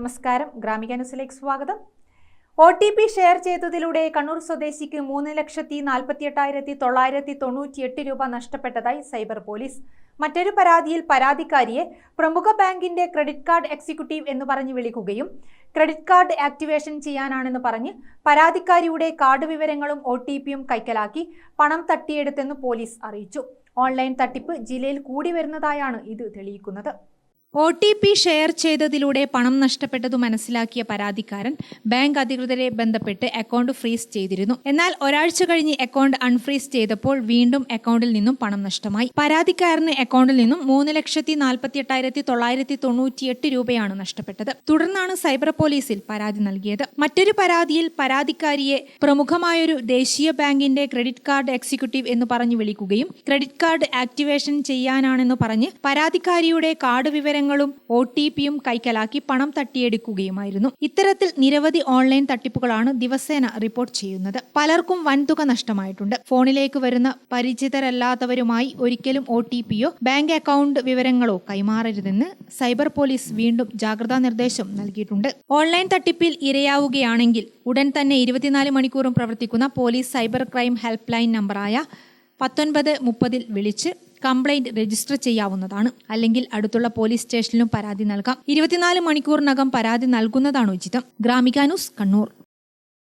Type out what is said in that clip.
നമസ്കാരം. ഗ്രാമിക ന്യൂസിലേക്ക് സ്വാഗതം. ഒ ടി പി ഷെയർ ചെയ്തതിലൂടെ കണ്ണൂർ സ്വദേശിക്ക് മൂന്ന് ലക്ഷത്തി നാൽപ്പത്തി എട്ടായിരത്തി തൊള്ളായിരത്തി തൊണ്ണൂറ്റി എട്ട് രൂപ നഷ്ടപ്പെട്ടതായി സൈബർ പോലീസ്. മറ്റൊരു പരാതിയിൽ പരാതിക്കാരിയെ പ്രമുഖ ബാങ്കിന്റെ ക്രെഡിറ്റ് കാർഡ് എക്സിക്യൂട്ടീവ് എന്ന് പറഞ്ഞ് വിളിക്കുകയും ക്രെഡിറ്റ് കാർഡ് ആക്ടിവേഷൻ ചെയ്യാനാണെന്ന് പറഞ്ഞ് പരാതിക്കാരിയുടെ കാർഡ് വിവരങ്ങളും ഒ ടി പിയും കൈക്കലാക്കി പണം തട്ടിയെടുത്തെന്ന് പോലീസ് അറിയിച്ചു. ഓൺലൈൻ തട്ടിപ്പ് ജില്ലയിൽ കൂടി വരുന്നതായാണ് ഇത് തെളിയിക്കുന്നത്. ഒ ടി പി ഷെയർ ചെയ്തതിലൂടെ പണം നഷ്ടപ്പെട്ടത് മനസ്സിലാക്കിയ പരാതിക്കാരൻ ബാങ്ക് അധികൃതരെ ബന്ധപ്പെട്ട് അക്കൗണ്ട് ഫ്രീസ് ചെയ്തിരുന്നു. എന്നാൽ ഒരാഴ്ച കഴിഞ്ഞ് അക്കൗണ്ട് അൺഫ്രീസ് ചെയ്തപ്പോൾ വീണ്ടും അക്കൗണ്ടിൽ നിന്നും പണം നഷ്ടമായി. പരാതിക്കാരന് അക്കൗണ്ടിൽ നിന്നും മൂന്ന് ലക്ഷത്തി നാൽപ്പത്തി എട്ടായിരത്തി തൊള്ളായിരത്തി തൊണ്ണൂറ്റിയെട്ട് രൂപയാണ് നഷ്ടപ്പെട്ടത്. തുടർന്നാണ് സൈബർ പോലീസിൽ പരാതി നൽകിയത്. മറ്റൊരു പരാതിയിൽ പരാതിക്കാരിയെ പ്രമുഖമായൊരു ദേശീയ ബാങ്കിന്റെ ക്രെഡിറ്റ് കാർഡ് എക്സിക്യൂട്ടീവ് എന്ന് പറഞ്ഞു വിളിക്കുകയും ക്രെഡിറ്റ് കാർഡ് ആക്ടിവേഷൻ ചെയ്യാനാണെന്ന് പറഞ്ഞ് പരാതിക്കാരിയുടെ കാർഡ് വിവരങ്ങളും ഒ ടി പിയും കൈക്കലാക്കി പണം തട്ടിയെടുക്കുകയുമായിരുന്നു. ഇത്തരത്തിൽ നിരവധി ഓൺലൈൻ തട്ടിപ്പുകളാണ് ദിവസേന റിപ്പോർട്ട് ചെയ്യുന്നത്. പലർക്കും വൻതുക നഷ്ടമായിട്ടുണ്ട്. ഫോണിലേക്ക് വരുന്ന പരിചിതരല്ലാത്തവരുമായി ഒരിക്കലും ഒ ടി പിയോ ബാങ്ക് അക്കൗണ്ട് വിവരങ്ങളോ കൈമാറരുതെന്ന് സൈബർ പോലീസ് വീണ്ടും ജാഗ്രതാ നിർദ്ദേശം നൽകിയിട്ടുണ്ട്. ഓൺലൈൻ തട്ടിപ്പിൽ ഇരയാവുകയാണെങ്കിൽ ഉടൻ തന്നെ ഇരുപത്തിനാല് മണിക്കൂറും പ്രവർത്തിക്കുന്ന police cyber crime helpline നമ്പറായ പത്തൊൻപത് മുപ്പതിൽ വിളിച്ച് കംപ്ലൈന്റ് രജിസ്റ്റർ ചെയ്യാവുന്നതാണ്. അല്ലെങ്കിൽ അടുത്തുള്ള പോലീസ് സ്റ്റേഷനിലും പരാതി നൽകാം. ഇരുപത്തിനാല് മണിക്കൂറിനകം പരാതി നൽകുന്നതാണ് ഉചിതം. ഗ്രാമികാനൂസ് കണ്ണൂർ.